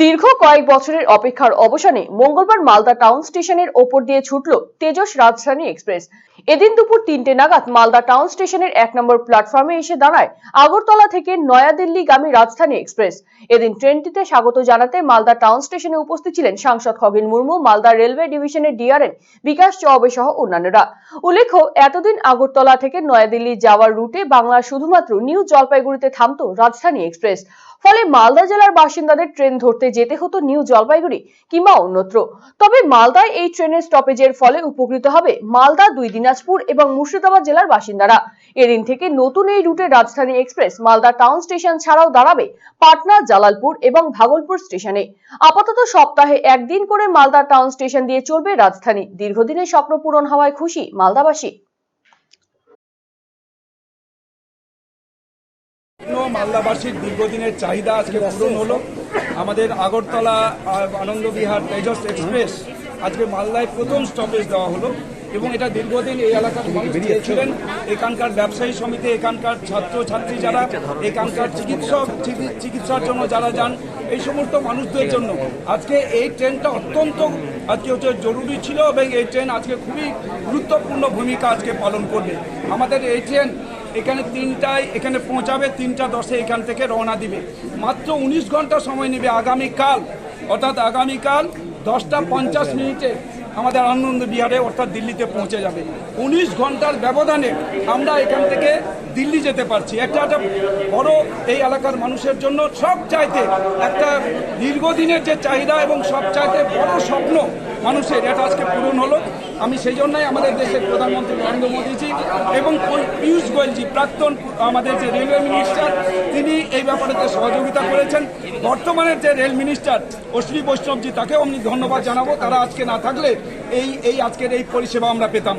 দীর্ঘ কয়েক বছরের অপেক্ষার অবসানে মঙ্গলবার মালদা টাউন স্টেশনের ওপর দিয়ে ছুটল তেজস রাজধানী এক্সপ্রেস। এদিন দুপুর তিনটে নাগাদ মালদা টাউন স্টেশনের এক নম্বর প্ল্যাটফর্মে এসে দাঁড়ায় আগরতলা থেকে নয়াদিল্লিগামী রাজধানী এক্সপ্রেস। এদিন ট্রেনটিতে স্বাগত জানাতে মালদা টাউন স্টেশনে উপস্থিত ছিলেন সাংসদ খগেন মুর্মু, মালদা রেলওয়ে ডিভিশনের ডিআরএন বিকাশ চৌবে সহ অন্যান্যরা। উল্লেখ্য, এতদিন আগরতলা থেকে নয়াদিল্লি যাওয়ার রুটে বাংলা শুধুমাত্র নিউ জলপাইগুড়িতে থামতো রাজধানী এক্সপ্রেস। ফলে মালদা জেলার বাসিন্দাদের ট্রেন ধরতে যেতে হতো নিউ জলপাইগুড়ি কিংবা অন্যত্র। তবে মালদায় এই ট্রেনের স্টপেজের ফলে উপকৃত হবে মালদা, দুই দিনাজপুর এবং মুর্শিদাবাদ জেলার বাসিন্দারা। এদিন থেকে নতুন এই রুটে রাজধানী এক্সপ্রেস মালদা টাউন স্টেশন ছাড়াও দাঁড়াবে পাটনা, জালালপুর এবং ভাগলপুর স্টেশনে। আপাতত সপ্তাহে একদিন করে মালদা টাউন স্টেশন দিয়ে চলবে রাজধানী। দীর্ঘদিনের স্বপ্ন পূরণ হওয়ায় খুশি মালদাবাসী। স্বপ্ন মালদাবাসীর দীর্ঘদিনের চাহিদা আজকে পূরণ হলো। আমাদের আগরতলা আনন্দবিহার তেজস এক্সপ্রেস আজকে মালদায় প্রথম স্টপেজ দেওয়া হলো এবং এটা দীর্ঘদিন এই এলাকার মানুষ এখানকার ব্যবসায়ী সমিতি, এখানকার ছাত্র ছাত্রী যারা, এখানকার চিকিৎসক, চিকি- চিকিৎসার জন্য যারা যান, এই সমস্ত মানুষদের জন্য আজকে এই ট্রেনটা অত্যন্ত আজকে হচ্ছে জরুরি ছিল এবং এই ট্রেন আজকে খুবই গুরুত্বপূর্ণ ভূমিকা আজকে পালন করবে। আমাদের এই ট্রেন এখানে তিনটায়, এখানে পৌঁছাবে, তিনটা দশে এখান থেকে রওনা দিবে। মাত্র উনিশ ঘণ্টা সময় নেবে আগামীকাল। অর্থাৎ আগামীকাল দশটা পঞ্চাশ মিনিটে আমাদের আনন্দ বিহারে, অর্থাৎ দিল্লিতে পৌঁছে যাবে। উনিশ ঘণ্টার ব্যবধানে আমরা এখান থেকে দিল্লি যেতে পারছি। একটা একটা বড় এই এলাকার মানুষের জন্য সব চাইতে একটা দীর্ঘদিনের যে চাহিদা এবং সব চাইতে বড় স্বপ্ন মানুষের এটা আজকে পূরণ হলো। আমি সেই জন্যই আমাদের দেশের প্রধানমন্ত্রী নরেন্দ্র মোদীজি এবং পীয়ূষ গোয়েলজি, প্রাক্তন আমাদের যে রেলওয়ে মিনিস্টার, তিনি এই ব্যাপারেতে সহযোগিতা করেছেন। বর্তমানের যে রেল মিনিস্টার অশ্বিনী বৈষ্ণবজি, তাকেও আমি ধন্যবাদ জানাব। তারা আজকে না থাকলে এই এই আজকের এই পরিষেবা আমরা পেতাম।